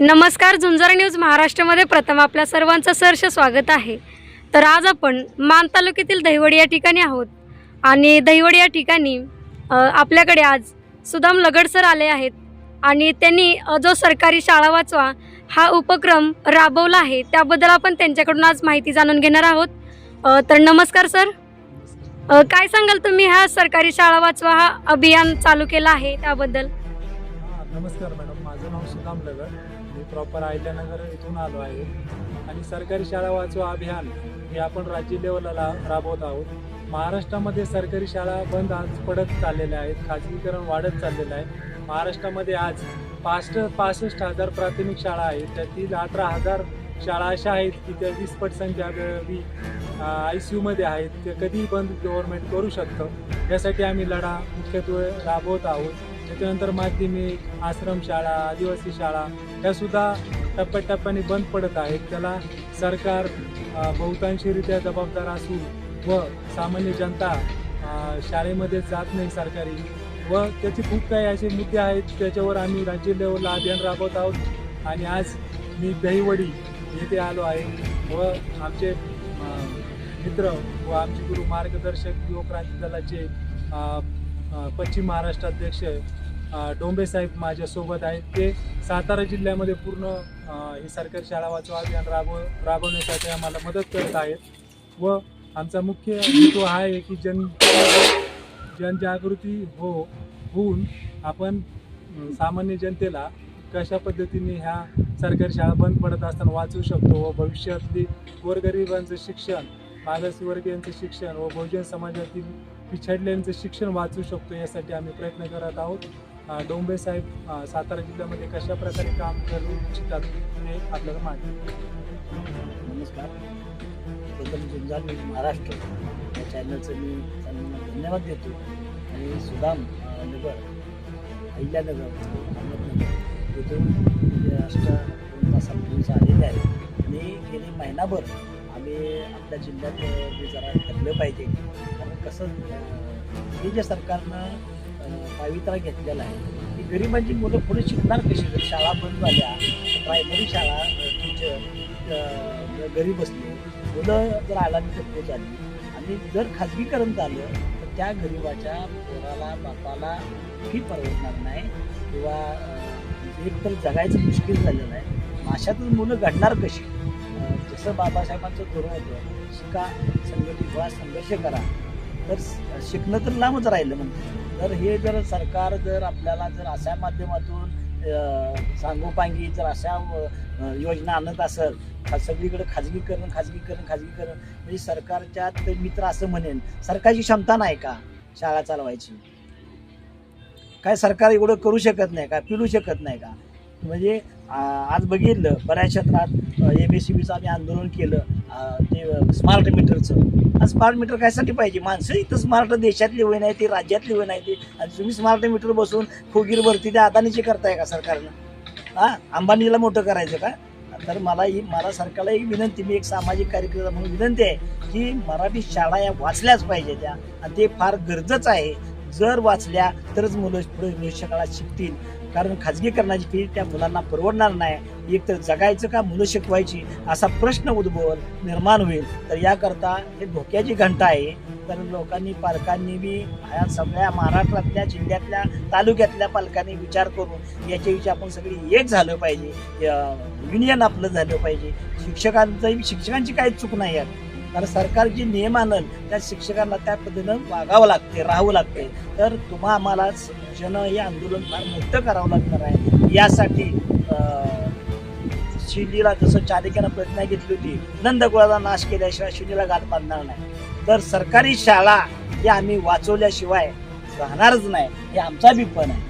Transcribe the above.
नमस्कार झुंजार न्यूज महाराष्ट्रामध्ये प्रथम आपल्या सर्वांचं सहर्ष स्वागत आहे. तर आज आपण मान तालुक्यातील दहिवडी या ठिकाणी आहोत. आणि दहिवडी या ठिकाणी आपल्याकडे आज सुदाम लगड सर आले आहेत. आणि त्यांनी जो सरकारी शाळा वाचवा हा उपक्रम राबवला आहे. त्याबद्दल आपण त्यांच्याकडून आज माहिती जाणून घेणार आहोत. तर नमस्कार सर. काय सांगाल तुम्ही? हा सरकारी शाळा वाचवा हा अभियान चालू केला आहे त्याबद्दल. नमस्कार मॅडम. माझं नाव सुदाम लगड. प्रॉपर आयत्यानगर इथून आलो आहे. आणि सरकारी शाळा वाचवा अभियान हे आपण राज्य लेवलला राबवत आहोत. महाराष्ट्रामध्ये सरकारी शाळा बंद आज पडत चाललेल्या आहेत. खाजगीकरण वाढत चाललेलं आहे. महाराष्ट्रामध्ये आज पासष्ट पासष्ट हजार प्राथमिक शाळा आहेत. त्यातील अठरा हजार शाळा अशा आहेत की त्या वीस पर्सेंट ज्या आय सी यूमध्ये आहेत ते कधीही बंद गव्हर्नमेंट करू शकतं. यासाठी आम्ही लढा मुख्यत्वे राबवत आहोत. त्याच्यानंतर माध्यमिक आश्रमशाळा आदिवासी शाळा ह्यासुद्धा टप्प्याटप्प्याने बंद पडत आहेत. त्याला सरकार बहुतांशीरित्या जबाबदार असून व सामान्य जनता शाळेमध्ये जात नाही सरकारी. व त्याचे खूप काही असे मुद्दे आहेत. त्याच्यावर आम्ही राज्य लेवलला अभियान राबवत आहोत. आणि आज मी दहीवडी येथे आलो आहे. व आमचे मित्र व आमचे गुरु मार्गदर्शक युवक क्रांती दलाचे पश्चिम महाराष्ट्राध्यक्ष अध्यक्ष डोंबे साहेब माझ्यासोबत आहेत. ते सातारा जिल्ह्यामध्ये पूर्ण हे ही सरकारी शाळा वाचवा अभियान राबव राबवण्यासाठी आम्हाला मदत करत आहेत. व आमचा मुख्य हेतू हा आहे की जन जनजागृती हो होऊन आपण सामान्य जनतेला कशा पद्धतीने ह्या सरकारी शाळा बंद पडत असताना वाचवू शकतो व भविष्यातली गोरगरिबांचं शिक्षण मागासवर्गीयांचं शिक्षण व बहुजन समाजातील पिछडल्यांचं शिक्षण वाचू शकतो यासाठी आम्ही प्रयत्न करत आहोत. डोंबे साहेब सातारा जिल्ह्यामध्ये कशा प्रकारे काम करू इच्छितात हे आपल्याला माहिती नमस्कार. एकदम झुंजार म्हणजे न्यूज महाराष्ट्र. या चॅनलचं मी त्यांना धन्यवाद देतो. आणि सुदाम नगर अहिल्यानगर अहमदनगर येथून महाराष्ट्र दोन आलेले आहे. आणि गेली महिनाभर आम्ही आपल्या जिल्ह्यात अं, जरा ठरलं पाहिजे. कारण कसं हे जे सरकारनं पावित्रा घेतलेला आहे की गरिबांची म्हणजे मुलं पुढे शिकणार कशी? जर शाळा बंद झाल्या प्रायमरी शाळा टीचर घरी बसले मुलं जर आलामी टप्पे झाली आणि जर खाजगीकरण झालं तर त्या गरिबाच्या पोराला बापाला फी परवडणार नाही किंवा एकतर एक तर जगायचं मुश्किल झालेलं आहे. माशातच मुलं घडणार कशी? जसं बाबासाहेबांचं धोरण होतं. शिका संघटित व्हा संघर्ष करा. तर शिकणं तर लांबच राहिलं म्हणजे तर हे जर सरकार जर आपल्याला जर अशा माध्यमातून सांगोपांगी जर अशा योजना आणत असेल सगळीकडे खाजगीकरण खाजगीकरण खाजगीकरण. म्हणजे सरकारच्या तर मित्र असं म्हणेन सरकारची क्षमता नाही का शाळा चालवायची? काय सरकार एवढं करू शकत नाही का? पिलू शकत नाही का? म्हणजे आज बघितलं बऱ्याच क्षेत्रात एम एस सी बीचं आम्ही आंदोलन केलं ते स्मार्ट मीटरचं स्मार्ट मीटर कायसाठी पाहिजे? माणसं इथं स्मार्ट देशातली होई नाही ती राज्यातली होई नाही ती आणि तुम्ही स्मार्ट मीटर बसून फुगीर भरती त्या अदानीची करताय का सरकारनं? हां अंबानीला मोठं करायचं का? तर मला ही मला सरकारला एक विनंती मी एक सामाजिक कार्यकर्ता म्हणून विनंती आहे की मराठी शाळा या वाचल्याच पाहिजे त्या. आणि ते फार गरजेचं आहे. जर वाचल्या तरच मुलं पुढे भविष्य काळात शिकतील. कारण खाजगीकरणाची फी त्या मुलांना परवडणार नाही. एक तर जगायचं का मुलं शिकवायची असा प्रश्न उद्भवल निर्माण होईल. तर याकरता हे धोक्याची घंटा आहे. तर लोकांनी पालकांनी बी ह्या सगळ्या महाराष्ट्रातल्या जिल्ह्यातल्या तालुक्यातल्या पालकांनी विचार करून याच्याविषयी आपण सगळी एक झालं पाहिजे. युनियन आपलं झालं पाहिजे. शिक्षकांचं शिक्षकांची काही चूक नाही आहे. कारण सरकार जी नियम आणल त्या शिक्षकांना त्या पद्धतीनं वागावं लागते राहावं लागते तर तुम्हा आम्हाला जन हे आंदोलन फार मोठं करावं लागणार आहे. यासाठी शिर्डीला जसं चाणक्यानं प्रतिज्ञा घेतली होती नंदकुळाचा नाश केल्याशिवाय शिलीला गाठ बांधणार नाही. तर सरकारी शाळा ही आम्ही वाचवल्याशिवाय राहणारच नाही. हे आमचा बी पण आहे.